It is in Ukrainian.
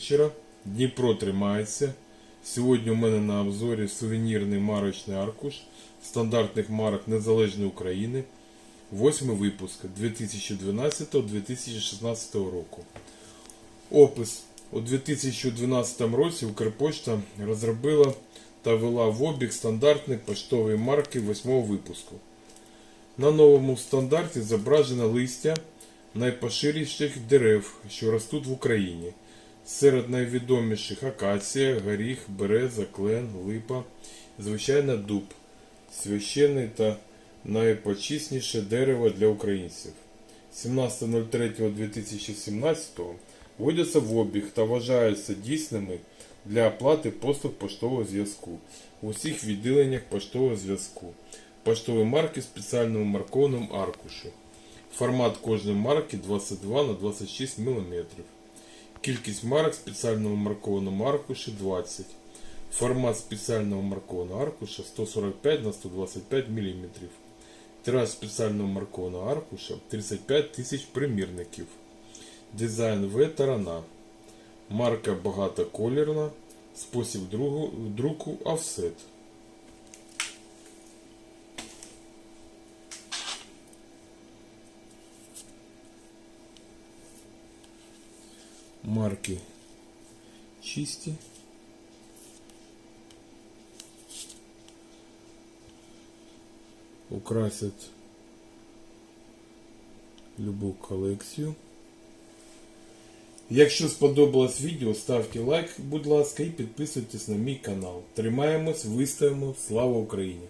вечора. Дніпро тримається. Сьогодні у мене на обзорі сувенірний марочний аркуш стандартних марок Незалежної України. Восьмий випуск 2012-2016 року. Опис. У 2012 році Укрпошта розробила та вела в обіг стандартні поштові марки восьмого випуску. На новому стандарті зображено листя найпоширіших дерев, що ростуть в Україні. Серед найвідоміших акація, горіх, береза, клен, липа, звичайно дуб, священне та найпочисніше дерево для українців. 17.03.2017 вводяться в обіг та вважаються дійсними для оплати послуг поштового зв'язку в усіх відділеннях поштового зв'язку. Поштові марки в спеціальному маркованому аркуші. Формат кожної марки 22 на 26 мм. Кількість марок спеціального маркованого аркуші 20. Формат спеціального маркованого аркуша 145 на 125 мм. Тираж спеціального маркованого аркуша 35 тисяч примірників. Дизайн В тарана. Марка багатоколірна. Спосіб друку офсет. Марки чисті. Украсять любу колекцію. Якщо сподобалось відео, ставте лайк, будь ласка, і підписуйтесь на мій канал. Тримаємось, виставимо. Слава Україні!